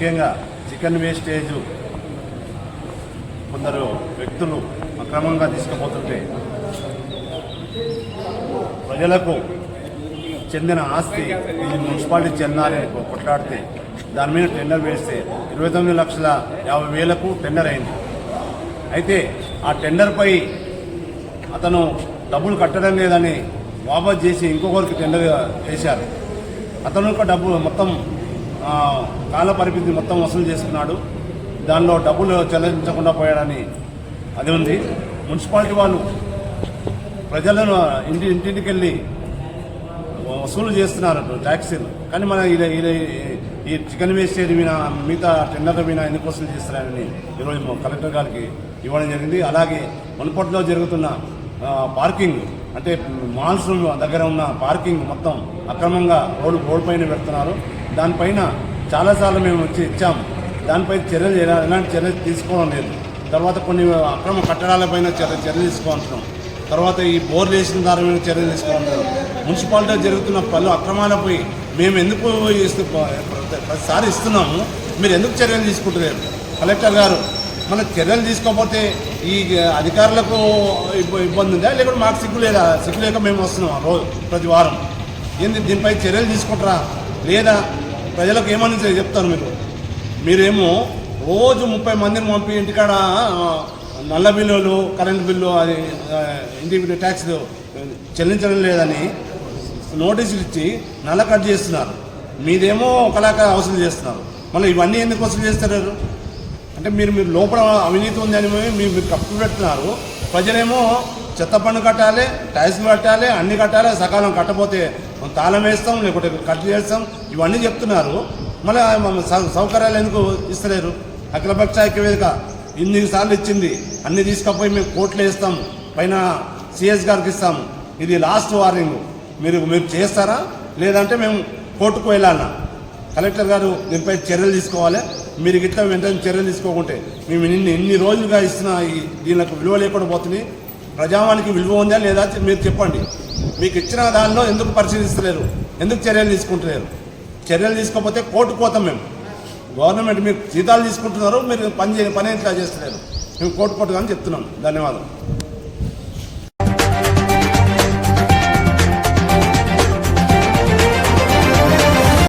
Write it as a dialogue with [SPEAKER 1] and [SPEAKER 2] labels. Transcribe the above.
[SPEAKER 1] ముఖ్యంగా chicken wastage కొందరు వ్యక్తులు అక్రమంగా తీసుకుపోతుంటే ప్రజలకు చెందిన ఆస్తి ఇది మున్సిపాలిటీ చెందాలని కొట్లాడితే దాని మీద టెండర్ వేస్తే ఇరవై తొమ్మిది లక్షల యాభై వేలకు టెండర్ అయింది. అయితే ఆ టెండర్పై అతను డబ్బులు కట్టడం లేదని వాపస్ చేసి ఇంకొకరికి టెండర్ చేశారు అతను యొక్క డబ్బు మొత్తం కాల పరిమితి మొత్తం వసూలు చేసుకున్నాడు. దానిలో డబ్బులు చెల్లించకుండా పోయాడని అది ఉంది. మున్సిపాలిటీ వాళ్ళు ప్రజలను ఇంటి ఇంటింటికి వెళ్ళి వసూలు చేస్తున్నారు ట్యాక్సీలు. కానీ మన ఇలా ఇలా ఈ చికెన్ వేస్టేజ్ మీద మిగతా టెండర్ల మీద ఎందుకు వసూలు చేస్తున్నారని ఈరోజు కలెక్టర్ గారికి ఇవ్వడం జరిగింది. అలాగే మునపట్లో జరుగుతున్న పార్కింగ్ అంటే మాల్స్ దగ్గర ఉన్న పార్కింగ్ మొత్తం అక్రమంగా రోడ్డు రోడ్ పైన పెడుతున్నారు. దానిపైన చాలాసార్లు మేము వచ్చి ఇచ్చాము. దానిపై చర్యలు ఎలాంటి చర్యలు తీసుకోవడం లేదు. తర్వాత కొన్ని అక్రమ కట్టడాలపైన చర్య చర్యలు తీసుకుంటున్నాం తర్వాత ఈ బోర్లు వేసిన దాని మీద చర్యలు తీసుకుంటున్నాం మున్సిపాలిటీ జరుగుతున్న పలు అక్రమాలపై మేము ఎందుకు ఇస్తూ ప్రతిసారి ఇస్తున్నాము. మీరు ఎందుకు చర్యలు తీసుకుంటలేరు? కలెక్టర్ గారు మన చర్యలు తీసుకోకపోతే ఈ అధికారులకు ఇబ్బంది ఉందా? లేకుంటే మాకు సిగ్గు లేదా? సిగ్గు లేక మేము వస్తున్నాం రోజు ప్రతి వారం. ఏంది దీనిపై చర్యలు తీసుకుంటారా? లేదా ప్రజలకు ఏమని చెప్తారు మీరు? మీరేమో రోజు ముప్పై మందిని పంపి ఇంటికాడ నల్ల బిల్లులు కరెంట్ బిల్లు అది ఆ, ఇంటి ట్యాక్స్ చెల్లించడం లేదని నోటీసులు ఇచ్చి నల్ల కట్ చేస్తున్నారు. మీదేమో ఒకలాగా అవసరం చేస్తున్నారు. మళ్ళీ ఇవన్నీ ఎందుకు వసూలు చేస్తారు అంటే మీరు మీరు లోపల అవినీతి ఉందని మీరు మీరు కప్పు పెడుతున్నారు. ప్రజలేమో చెత్త పన్ను కట్టాలి టైల్స్ కట్టాలి అన్ని కట్టాలి సకాలం కట్టపోతే మనం తాళం వేస్తాం లేకపోతే కట్ చేస్తాం ఇవన్నీ చెప్తున్నారు. మళ్ళీ సౌ- సౌకర్యాలు ఎందుకు ఇస్తలేరు? అఖిలపక్ష ఐక్యవేదిక ఇన్ని సార్లు ఇచ్చింది అన్ని తీసుకపోయి మేము కోట్లు వేస్తాం పైన సిఎస్ గారికి ఇస్తాము ఇది లాస్ట్ వార్నింగ్. మీరు మీరు చేస్తారా? లేదంటే మేము కోర్టుకు వెళ్ళాలన్నా కలెక్టర్ గారు దీనిపై చర్యలు తీసుకోవాలి. మీరు గిట్లా వెంటనే చర్యలు తీసుకోకుంటే మేము ఇన్ని ఇన్ని రోజులుగా ఇస్తున్న ఈ దీనికి విలువ లేకుండా పోతుంది ప్రజావానికి విలువ ఉందా లేదా మీరు చెప్పండి. మీకు ఇచ్చిన దానిలో ఎందుకు పరిశీలిస్తలేరు? ఎందుకు చర్యలు తీసుకుంటలేరు? చర్యలు తీసుకోకపోతే కోర్టు పోతాం మేము. గవర్నమెంట్ మీరు జీతాలు తీసుకుంటున్నారు మీరు పని చే పని ఎట్లా చేస్తలేరు? మేము కోర్టు కోర్టు అని చెప్తున్నాం. ధన్యవాదాలు.